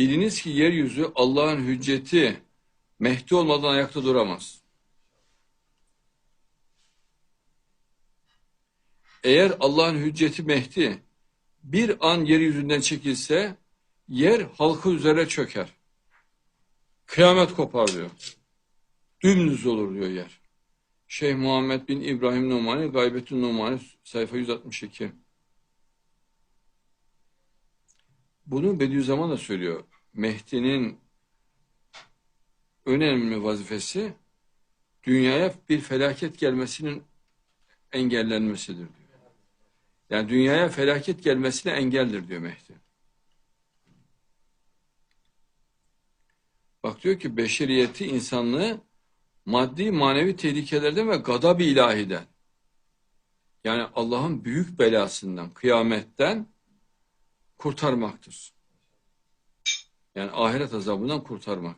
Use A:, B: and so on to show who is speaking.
A: Biliniz ki yeryüzü Allah'ın hücceti Mehdi olmadan ayakta duramaz. Eğer Allah'ın hücceti Mehdi bir an yeryüzünden çekilse yer halkı üzere çöker. Kıyamet kopar diyor. Dümdüz olur diyor yer. Şeyh Muhammed bin İbrahim Numani, Gaybetün Numani sayfa 162. Bunu Bediüzzaman da söylüyor. Mehdi'nin önemli vazifesi dünyaya bir felaket gelmesinin engellenmesidir diyor. Yani dünyaya felaket gelmesine engeldir diyor Mehdi. Bak diyor ki beşeriyeti, insanlığı maddi manevi tehlikelerden ve gadab-ı ilahiden yani Allah'ın büyük belasından, kıyametten kurtarmaktır. Yani ahiret azabından kurtarmak.